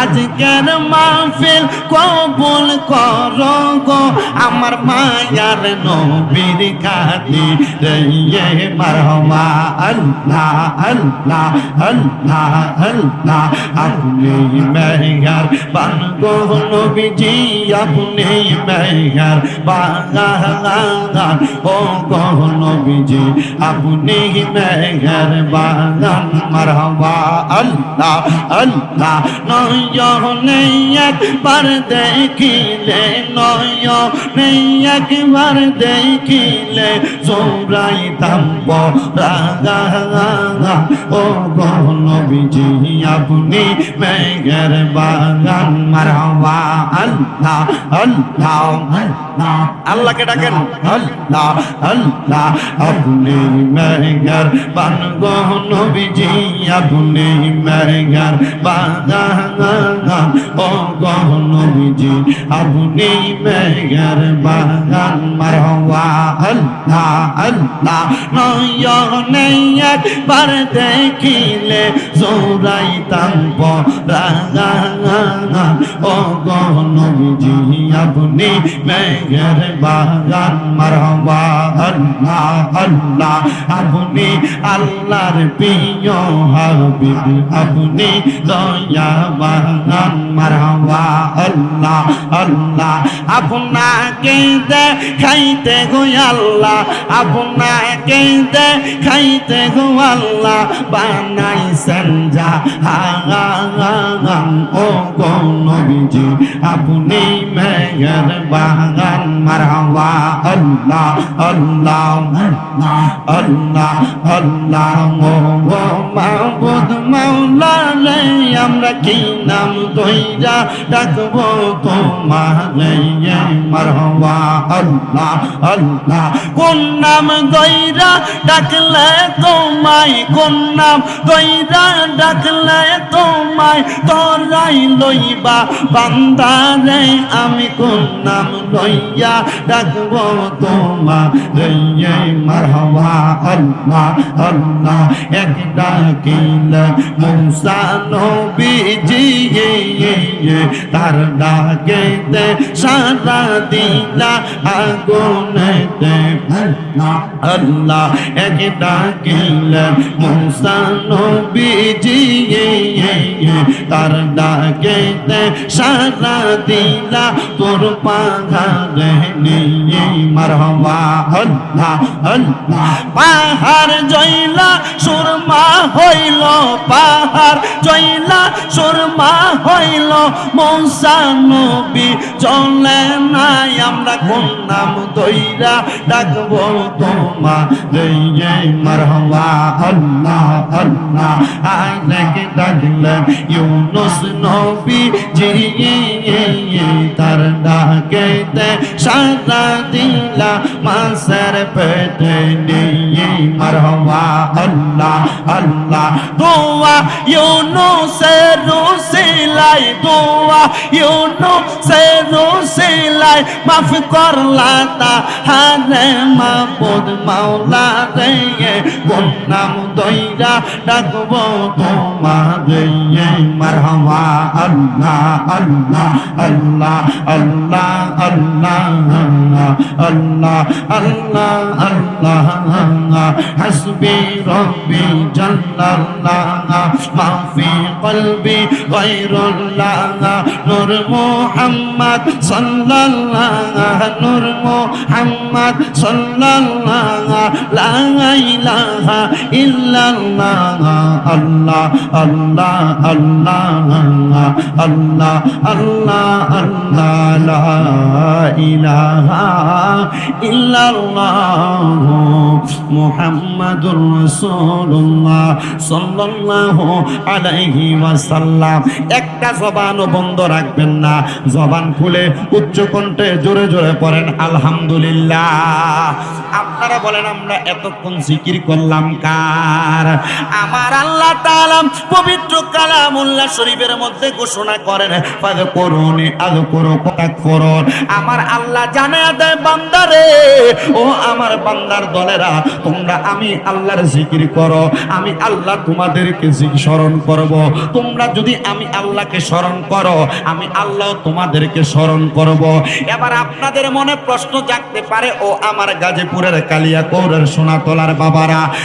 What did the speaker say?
আজকের মাহফিল কবুল কর গো। আমার মায়ার নবীর খাতি রে মারহমা, আল্লাহ আল্লাহ আল্লাহ আল্লাহ। আপনি মেঘার বান গো নবীজি, আপনি মেঘার বাগান ও গো নবীজি, আপনি মেঘার বাগান মারহমা, আল্লাহ আল্লাহ। নয়নে একবার দেখিলে, নয়নে একবার দেখিলে। জোরাই তাম্ব রাগা ও গনবিজি আপনি মেঘের বাগান। মারহাবা, আল্লাহ আল্লাহ আল্লাহ, আল্লাহকে ডাকেন। আল্লাহ আল্লাহ, আপনি মেঘের বান গনবিজি আপনি মেঘের বাগান। ও গনবিজি আপনি মেঘের বাগান মারহাবা আল্লাহ আল্লাহ, নয়নে একবার দেখিলে জোরাই তাম্প রাগা ও গনবিজি আপনি মেঘের বাগান মারহাবা আল্লাহ আল্লাহ, আপনি আল্লাহর প্রিয় হাবিব, আপনি দয়া বাগান মারহাবা আল্লাহ আল্লাহ। আপনাকে দেখাইতে গো আল্লাহ, আপনাকে দেখাইতে গো আল্লাহ। বানাইছেন যা ও গো আপনি মেঘের বাগান মারহাবা আল্লাহ আল্লাহ আল্লাহ আল্লাহ। ও গো রে আমরা কি নাম দইরা ডাকবো? তোমারে মারহাবা। আল্লাহ আল্লাহ, কোন নাম দইরা ডাকলে তোমায়? কোন নাম দইরা ডাকলে তোমায়? তোরাই লইবা বান্দারে, আমি কোন নাম লইয়া ডাকবো? তোমা রে মারহাবা। আল্লাহ আল্লাহ, এক ডাকিলে মুসা নবীজি তার ডাকেতে সারা দিলা আগুনেতে আল্লাহ এক ডাকিলে মুসা নবীজি তার ডাকেতে সারা দিলা তোর পাহাড়ে নিয়ে মারহবা আল্লাহ আল্লাহ পাহাড় জয়লা সুরমা হইল পাহাড়, জয়লা সুরমা হইল মৌসা নবী। চলে নাই আমরা কোন নাম দইরা ডাকবো তোমা রে মারহবা। আল্লাহ আল্লাহ আগে ডাকলেন ইউনুস নবী জি তার ডাকেতে সারা দিলা মাসের পেটে মারহবা আল্লাহ আল্লাহ। দোয়া ইউনুসের রুসিলাই দোয়া ইউনুসের রুসিলাই মাফ করলা তা হারে মাবুদ মাওলা রে কোন নাম দইরা ডাকবো তোমারে মারহাবা আল্লাহ আল্লাহ আল্লাহ আল্লাহ আল্লাহ আল্লাহ আল্লাহ আল্লাহ হাসবি রব্বি জাল্লাল্লাহ মা ফি কলবি গায়রুল্লাহ নূর মুহাম্মদ সাল্লাল্লাহ নূর মুহাম্মদ সাল্লাল্লাহ লা ইলাহা ইল্লাল্লাহ আল্লাহ আল্লাহ আল্লাহ আল্লাহ আল্লাহ আল্লাহ লা ইলাহা ইল্লাল্লাহ মুহাম্মাদুর রাসূলুল্লাহ সাল্লাল্লাহু আলাইহি ওয়াসাল্লাম। একটা জবানও বন্ধ রাখবেন না। জবান খুলে উচ্চ কণ্ঠে জোরে জোরে পড়েন, আলহামদুলিল্লাহ। আপনারা বলেন, আমরা এতক্ষণ জিকির করলাম কার? আমার আল্লাহ তাআলা পবিত্র কালামুল্লাহ শরীফের মধ্যে ঘোষণা করেন ফাদ করুনি আদ করো কটাক করুন আমার আল্লাহ জানে দেয় বান্দারে ও আমার বান্দার দলেরা, তোমরা আমি আল্লাহর জিকির করো, আমি আল্লাহ তোমাদেরকে স্মরণ করব। তোমরা যদি আমি আল্লাহকে স্মরণ করো, আমি আল্লাহ তোমাদেরকে স্মরণ করব। এবার আপনাদের মনে প্রশ্ন জাগতে পারে ও আমার গাজীপুরের কালিয়া কৌরের সোনাতলার বাবারা।